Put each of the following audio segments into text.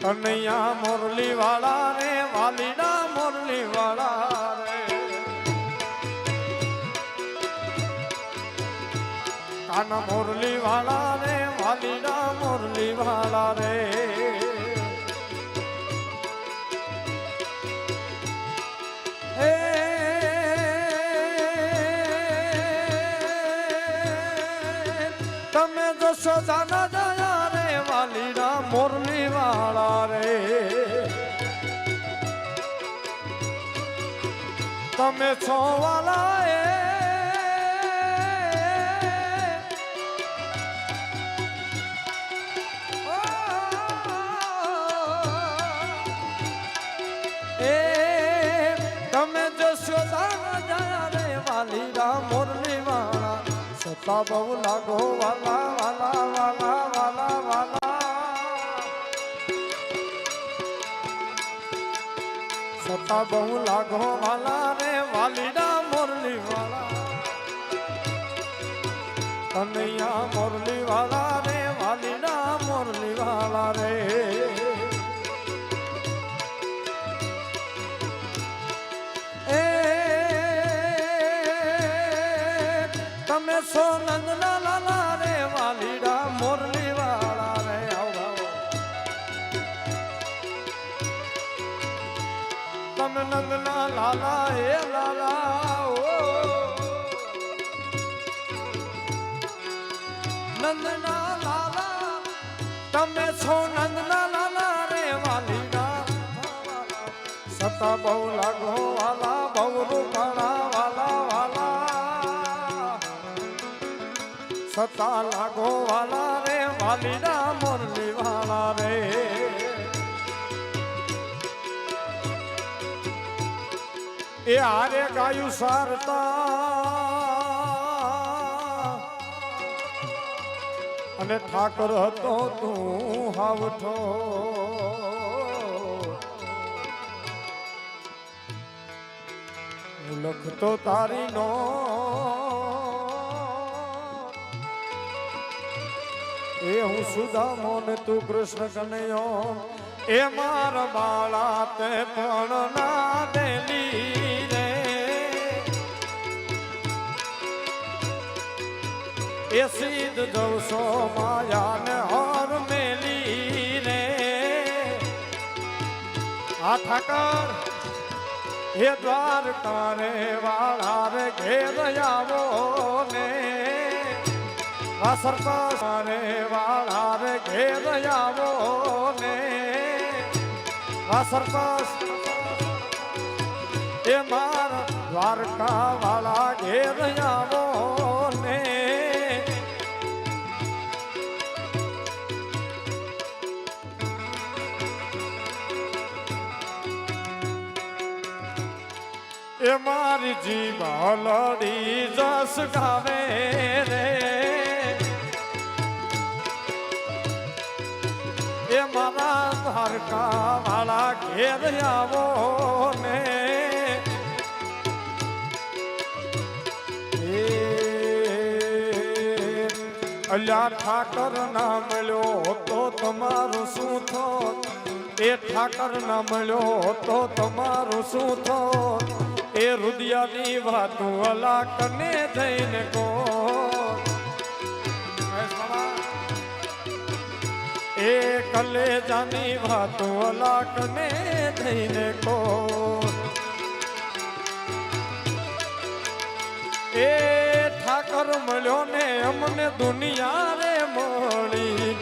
કનૈયા મોરલી વાળા રે વાલીડા મોરલી વાળા રે કાન મોરલી વાળા રે વાલીડા મોરલી વાળા રે તમે જશો જાના તમે છો વાલા એ તમે જશો જાના જયા રે વાલીડા મોરલી વાળા સતા બહુ લાગો વાલા વાલા વાલા વાલા વાલા. સતા બહુ લાગો વાલા રે વાલીડા મોરલી વાળા કનૈયા મોરલી વાળા રે વાલીડા મોરલી વાળા રે. છો નંદના લાલા રે વાલીડા સતા બહુ લાગો વાલા, બહુ રૂપાળા વાલા વાલા. સતા લાગો વાલા રે વાલીડા મોરલી વાલા રે. એ આરે ગાયું સારતા અને ઠાકર હતો તું હાવઠો. લખતો તારી નો એ હું સુદામો ને તું કૃષ્ણ કનૈયો. એ મારા બાળા તે પણ ના દેલી. એ સીધ જવસો માયા ને હર મેલી રે. આ ઠાકર હે દ્વારકા રે વાળા રે ઘેર આવો ને. વાસર રે વાળા રે ઘેર આવો ને. વાસર એ માર દ્વારકા વાળા ઘેર આવો એ મારી જીભ હલડી જસ ગાવે રે. એ મારા ધારકા વાળા ઘેર આવો ને. અલ્યા ઠાકર ના મળ્યો તો તમારું શું થોત એ ઠાકર ના મળ્યો તો તમારું શું થોત એ રુદિયાની વાતું અલા કને જઈને કો એ કલેજાની વાતું અલા કને જઈને કો એ ઠાકર મળ્યો ને અમને દુનિયા રે મોડી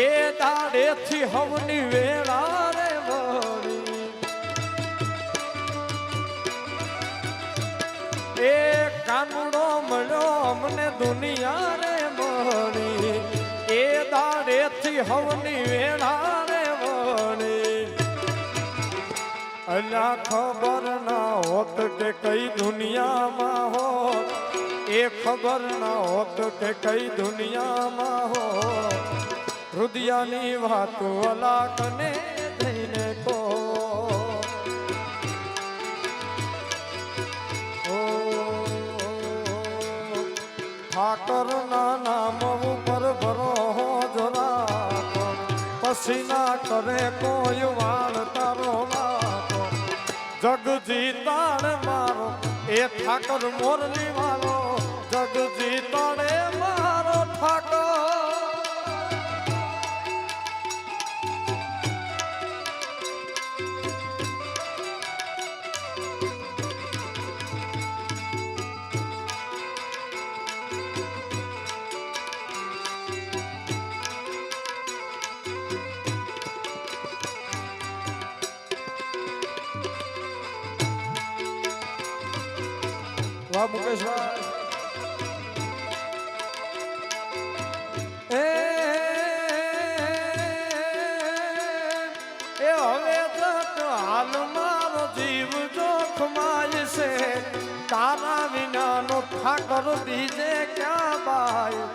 એ દાડેથી હવની વેળા દુનિયા રે મોરી એ દાડેથી હવની વેળા રે મોરી અલ્યા ખબર ના હોત કે કઈ દુનિયામાં હો એ ખબર ના હોત કે કઈ દુનિયામાં હો રુદિયાની વાતો અલા કને થઈને કો ઠાકર ના નામ ઉપર ભરો જરા. પછી ના કરે કોઈ વાળ તારો જગજી તાણે મારો, એ ઠાકર મોરલી વાળો. જગજી તાણે મારો ઠાકર વાહ મુકેશભાઈ એ હવે તક હાલ મારો જીવ છે તારા વિનાનો ઠાકર બીજે ક્યાં બાય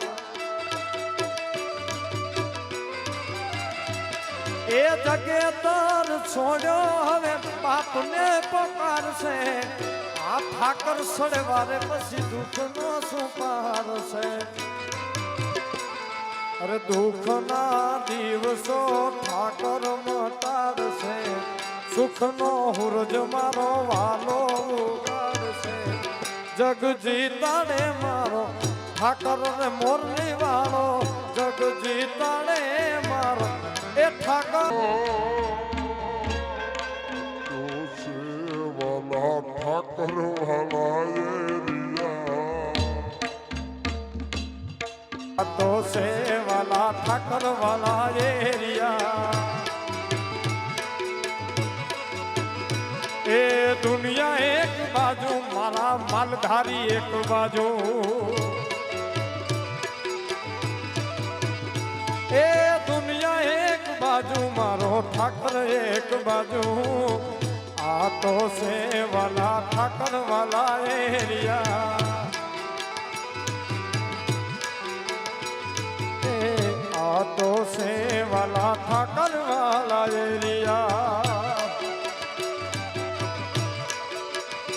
એ જગે તર છોડ્યો હવે બાપને પકારશે ઠાકર સડવારે પછી દુઃખનો શું પાર છે. અરે દુઃખના દિવસો ઠાકર મટાડશે સુખનો હુરજ મારો વાલો ઉગાડશે જગ જીતાડે મારો ઠાકર ને મોરલી વાળો. જગ જીતાડે મારો એ ઠાકર વાલા એરિયા તો સે વાલા ઠાકર વાલા એરિયા એ દુનિયા એક બાજુ મારા માલધારી એક બાજુ એ દુનિયા એક બાજુ મારો ઠાકર, એક બાજુ. આ તો સે વાલા ઠાકર વાલા એરિયા આ તો સે વાલા ઠાકર વાલા એરિયા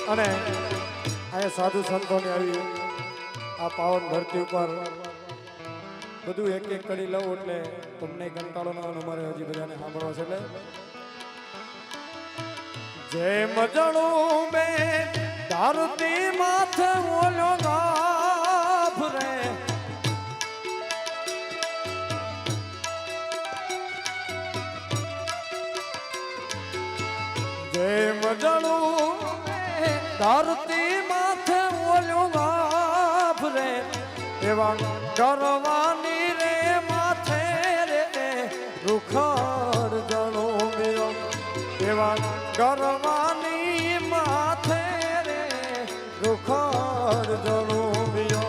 અને અહીંયા સાધુ સંતોને આવી આ પાવન ધરતી ઉપર બધું એક એક કરી લઉં એટલે તમને કંટાળો ન અમારે હજી બધાને સાંભળવા છે એટલે જેમ જણું બે ધરતી માથે ઓલો ગાભ રે. જેમ જણું ધરતી માથે ઓલું ગાભ રે. એવા કરવાની રૂખડ જણું મેરો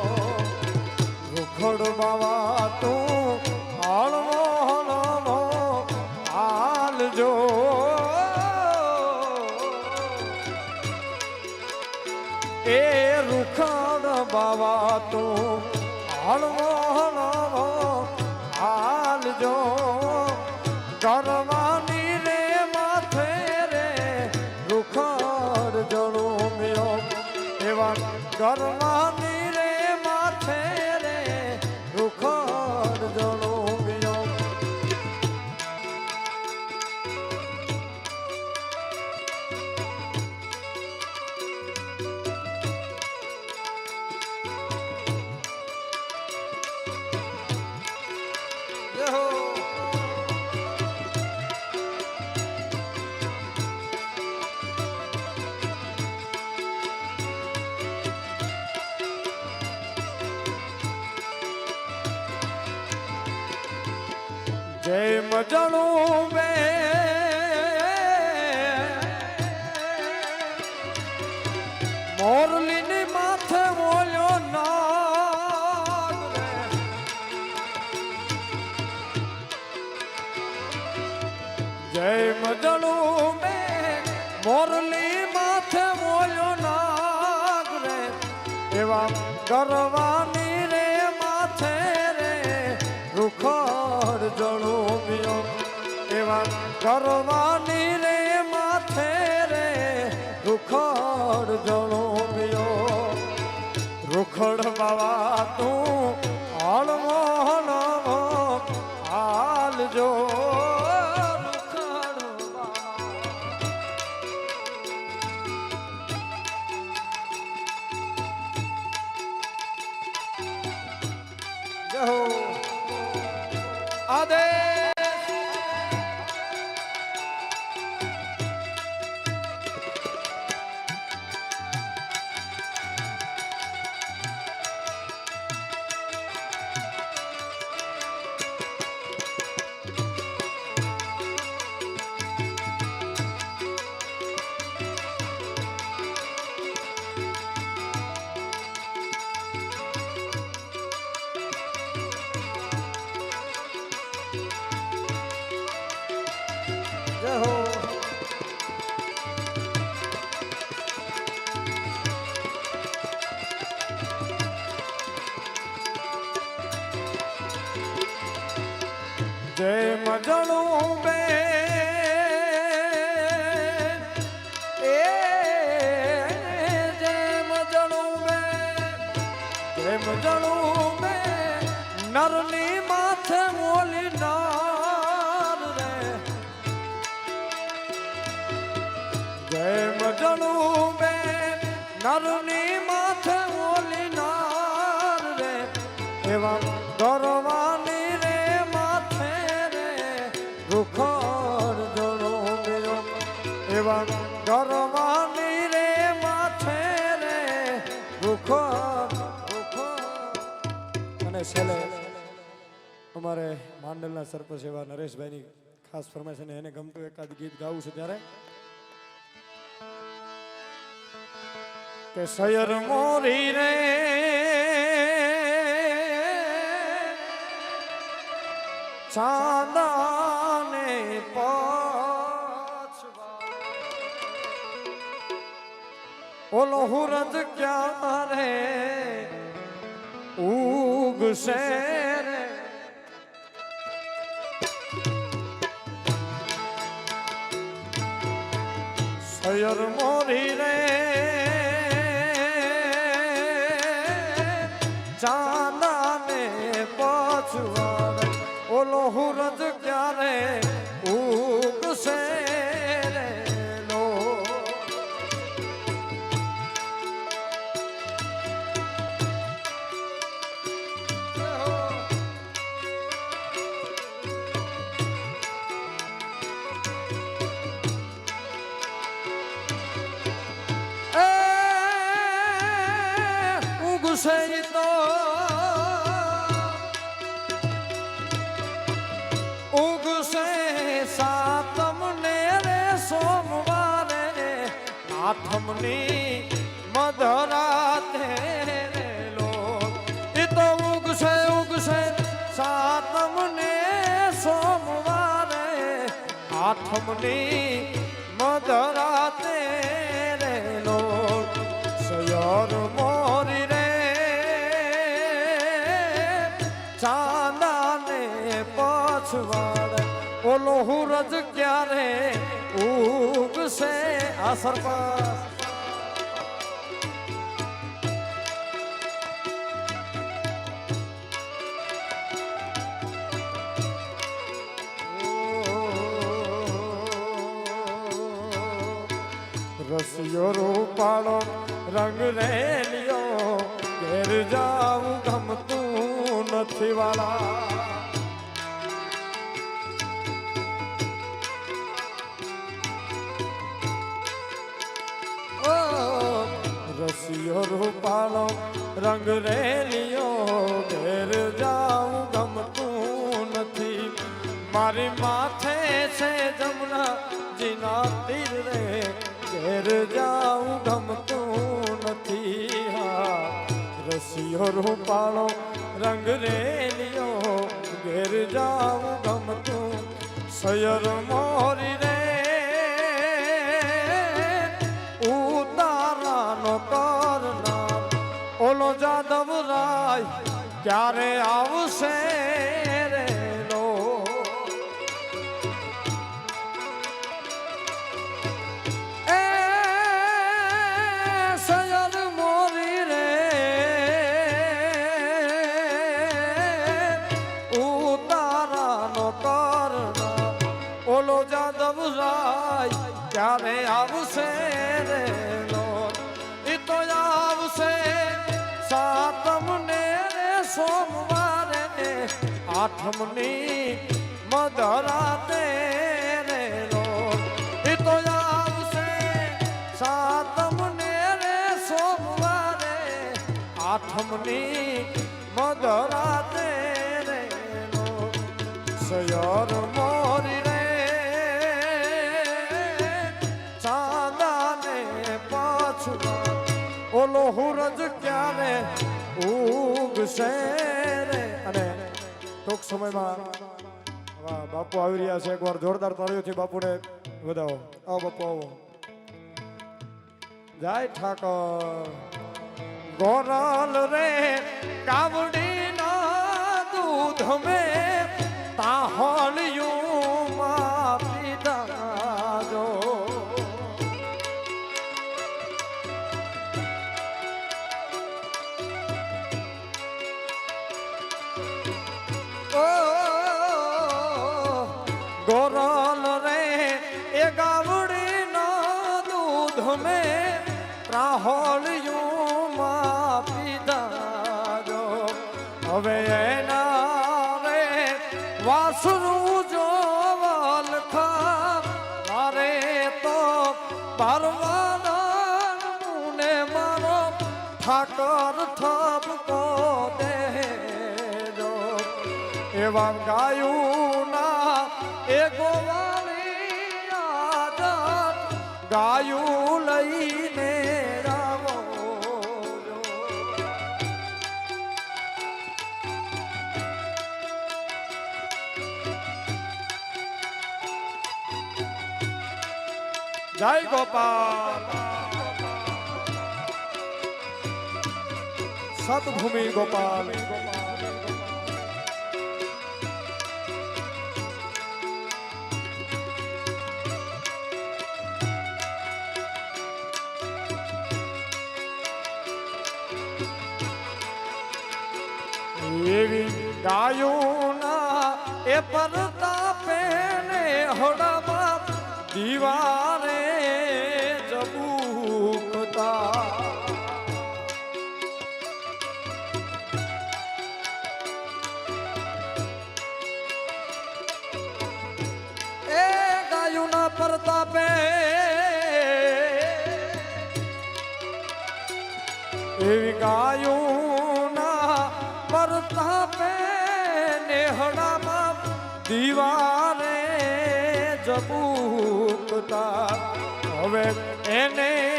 રૂખડ બાવા જય મજણું મે મોરલી માથે બોલ્યો નાગ રે. એવા કરવાની રે માથે રે. રૂખર જણું મ્યો એવા કરવાની રે માથે રે. રૂખર જણું મ્યો રૂખડ બાવા તું હળવો જય હો. જય મજણું માંડલના સરપંચ એવા નરેશભાઈની ખાસ ફરમાઈશ એને ગમતું એકાદ ગીત ગાવું છે ત્યારે કે સયર મોરી રે. ચાંદાને પાછવા. ઓલો હુરજ ક્યારે ઉગશે? રે સયર એ ઉગસે સાતમને રે સોમવારે આઠમની મધરાતે રે લો. ઈ તો ઉગશે ઉગશે સાતમ ને સોમવારે આઠમની મધરાતે રે લો. સયર મોરી હુરજ ક્યારે ઉગશે આ સરપંચ રસિયો રૂપાળો રંગ રેલિયો ઘેર જાવું ગમતું નથી વાળા રંગ રેલિયો ઘેર જાઉં, ગમતું નથી. મારી માથે છે જમના જીના તીર રે, ઘેર જાઉં, ગમતું નથી. હા, રસિયો રૂપાળો રંગ રેલિયો ઘેર જાઉં, ગમતું. સયર મોરી રે ક્યારે આવશે આઠમની મધરાતે રે રો એ તો સોમવારે. આઠમની મધરાતે રે રો સયર મોરી રે ચાંદાને પાછું. ઓલો હુરજ ક્યારે ઉગશે રે? અને ટૂંક સમયમાં બાપુ આવી રહ્યા છે. એકવાર જોરદાર તાળીઓથી બાપુને વધાવો. આવો બાપુ, આવો. જય ઠાકર. ગોરલ રે, કાવડીના દૂધ મે તાહળિયું દૂધ મે રાહોળિયું માં પીધા જો હવે એના રે વાસરું જો વલખા મારે તો પરવાના મુને મારો ઠાકર ઠપકો દેજો એવા ગાયું ના એ ગોવાળી જય ગોપાલ. સતભૂમિ ગોપાલ. એવી ગાયોના એ પરતા પેને હોડામાં દીવારે પરતાપે એવી ગાયુના પરતાપે નેહડામાં દીવારે જબૂકતા હવે એને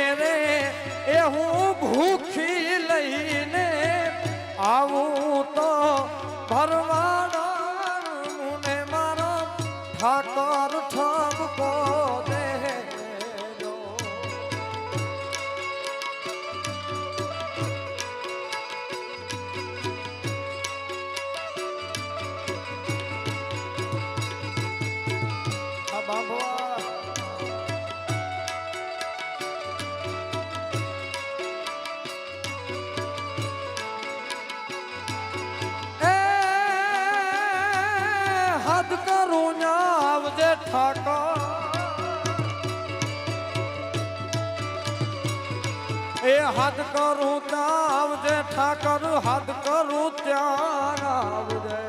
હદ કરું ત્યાં આવજે ઠાકર હદ કરું ત્યાં આવજે.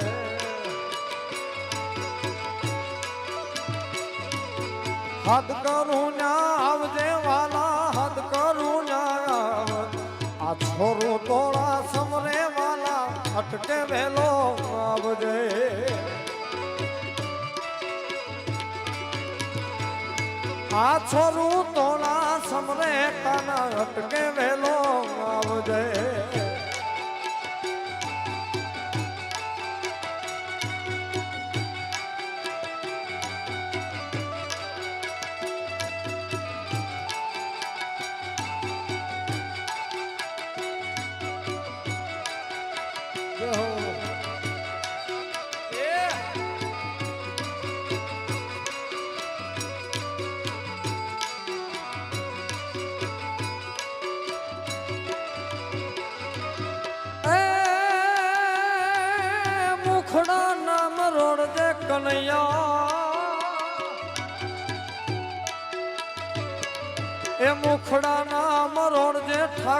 હદ કરું ના આવજે વાલા હદ કરું ના આવ આ છોરું તોળા સમરે વાલા, અટકે વેલો આવજે. આ છોરું સમરે કાના અટકે વેલો આવજે.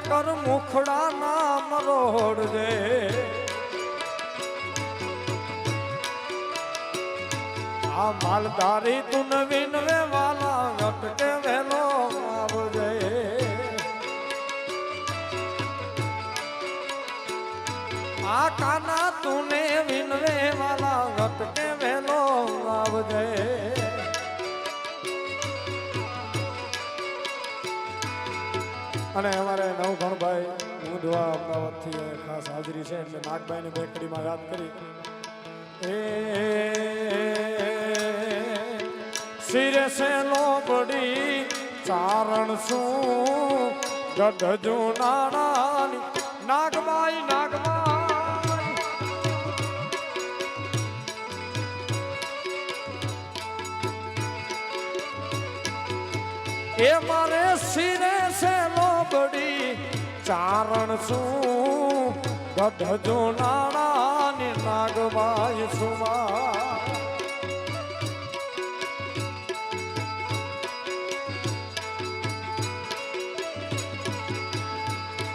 દે ઠાકર મુખડા નામ રોડ રે. આ માલધારી તું નવીન રે વાલા અટકે વેલો આવજે આ કાના તુને વિનવે વાલા અટકે વેલો આવજે અને અમારે નવઘણભાઈ ઊંધવા અમદાવાદથી ખાસ હાજરી છે, એટલે નાગભાઈને બેકરીમાં યાદ કરી. એ, શિરે સે લોબડી ચારણ શું? ગઢજો નાણાની નાગભાઈ નાગભાઈ એ મારે સિરે ચારણ શું ગઢજો નાણાની નાગબાઈ સુમા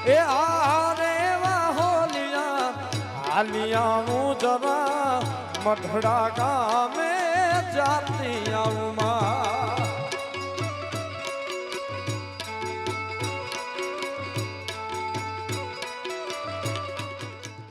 એ આરે હોલિયા હાલિયા હું જરા, મઢડા ગામે જાતી